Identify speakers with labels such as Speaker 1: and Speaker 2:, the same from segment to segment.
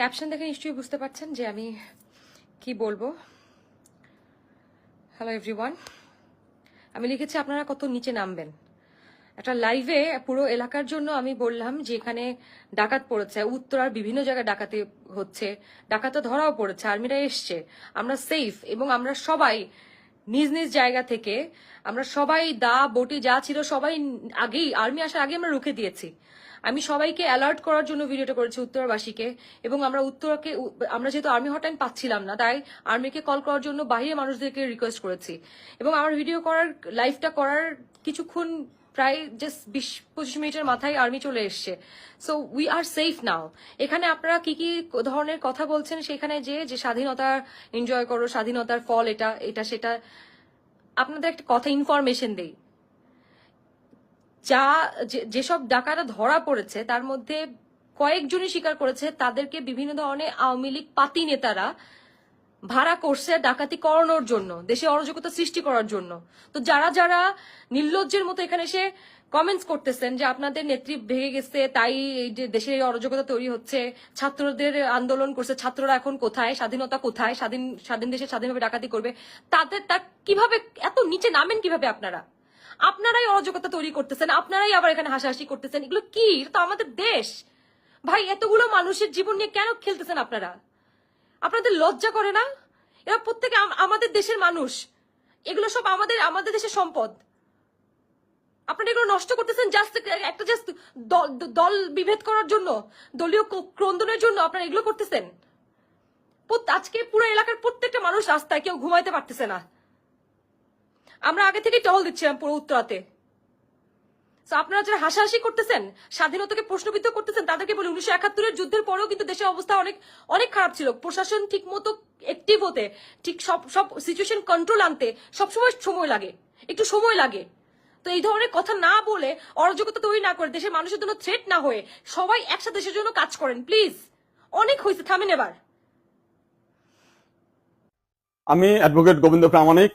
Speaker 1: Caption দেখে নিশ্চয়ই বুঝতে পারছেন যে আমি কি বলব। হ্যালো এভরিওয়ান আমি লিখেছি, আপনারা কত নিচে নামবেন? একটা লাইভে পুরো এলাকার জন্য আমি বললাম যে এখানে ডাকাত পড়েছে, উত্তরার বিভিন্ন জায়গায় ডাকাতি হচ্ছে। ডাকাত ধরাও পড়েছে, আর্মিরা এসছে। আমরা সেফ এবং আমরা সবাই নিজ নিজ জায়গা থেকে, আমরা সবাই দা, বটি যা ছিল সবাই আগেই, আর্মি আসার আগে আমরা রুখে দিয়েছি। আমি সবাইকে অ্যালার্ট করার জন্য ভিডিওটা করেছি উত্তরবাসীকে, এবং আমরা উত্তরকে আমরা যেহেতু আর্মি হটলাইন পাচ্ছিলাম না, তাই আর্মিকে কল করার জন্য বাইরে মানুষদেরকে রিকোয়েস্ট করেছি। এবং আমার ভিডিও করার লাইভটা করার কিছুক্ষণ প্রায় জাস্ট বিশ, পঁচিশ মিনিটের মাথায় আর্মি চলে এসছে। So we are safe now এখানে আপনারা কি কি ধরনের কথা বলছেন সেখানে যে যে স্বাধীনতা এনজয় করো, স্বাধীনতার ফল এটা এটা, সেটা। আপনাদের একটা কথা ইনফরমেশন দেই। যা যেসব ডাকারা ধরা পড়েছে, তার মধ্যে কয়েকজনই স্বীকার করেছে, তাদেরকে বিভিন্ন ধরনের আওয়ামী লীগ পাতি নেতারা ভাড়া করছে ডাকাতি করানোর জন্য, দেশে অরাজকতা সৃষ্টি করার জন্য। তো যারা যারা নির্লজ্জের মতো এখানে এসে কমেন্টস করতেছেন যে আপনাদের নেত্রী ভেঙে গেছে, তাই দেশে অরাজকতা তৈরি হচ্ছে, ছাত্রদের আন্দোলন করছে, ছাত্ররা এখন কোথায়, স্বাধীনতা কোথায়, স্বাধীন স্বাধীন দেশে স্বাধীনভাবে ডাকাতি করবে, তাদের তা কীভাবে, এত নিচে নামেন কীভাবে আপনারা? আপনারাই অরাজকতা তৈরি করতেছেন, আপনারাই আবার এখানে হাসাহাসি করতেছেন। এগুলো কি? তো আমাদের দেশ। ভাই, এতগুলো মানুষের জীবন নিয়ে কেন খেলতেছেন আপনারা? আপনাদের লজ্জা করে না? এরা প্রত্যেকে আমাদের দেশের মানুষ। এগুলো সব আমাদের আমাদের দেশের সম্পদ। আপনারা এগুলো নষ্ট করতেছেন জাস্ট একটা জাস্ট দল বিভেদ করার জন্য, দলীয় ক্রন্দনের জন্য আপনারা এগুলো করতেছেন। আজকে পুরো এলাকার প্রত্যেকটা মানুষ রাস্তায় কেউ ঘুমাইতে পারতেছে না। আমরা আগে থেকে টহল দিচ্ছিলাম পুরো উত্তরাতে। আপনারা যারা হাসাহাসি করতেছেন, স্বাধীনতাকে প্রশ্নবিদ্ধ করতেছেন, তাদেরকে বলি উনিশশো একাত্তরের যুদ্ধের পরেও কিন্তু দেশের অবস্থা অনেক অনেক খারাপ ছিল। প্রশাসন ঠিক মতো অ্যাক্টিভ হতে, ঠিক সব সব সিচুয়েশন কন্ট্রোল আনতে সবসময় সময় লাগে, একটু সময় লাগে। তো এই ধরনের কথা না বলে অরাজকতা তৈরি না করে দেশের মানুষের জন্য থ্রেট না হয়ে সবাই একসাথে দেশের জন্য কাজ করেন প্লিজ অনেক হয়েছে, থামেন এবার।
Speaker 2: আমি অ্যাডভোকেট গোবিন্দ প্রামাণিক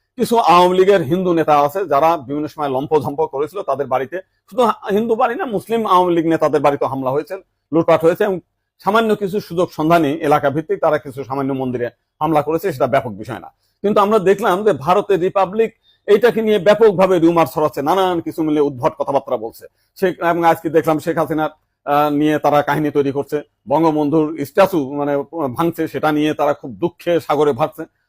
Speaker 2: কিছু আওয়ামী লীগের হিন্দু নেতা আছে যারা বিভিন্ন সময় লম্পঝম্প করেছিল তাদের বাড়িতে। শুধু হিন্দু বাড়ি না, মুসলিম আওয়ামী লীগ নেতাদের বাড়িতে হামলা হয়েছে, লুটপাট হয়েছে এবং সামান্য কিছু সুযোগ সন্ধানী এলাকা ভিত্তিক তারা কিছু সামান্য মন্দিরে হামলা করেছে, সেটা ব্যাপক বিষয় না। কিন্তু আমরা দেখলাম যে ভারতের রিপাবলিক এইটাকে নিয়ে ব্যাপকভাবে রিউমার ছড়াচ্ছে, নানান কিছু মিলে উদ্ভট কথাবার্তা বলছে। সে এবং আজকে দেখলাম শেখ হাসিনার নিয়ে তারা কাহিনী তৈরি করছে, বঙ্গবন্ধুর স্ট্যাচু মানে ভাঙছে, সেটা নিয়ে তারা খুব দুঃখে সাগরে ভাসছে।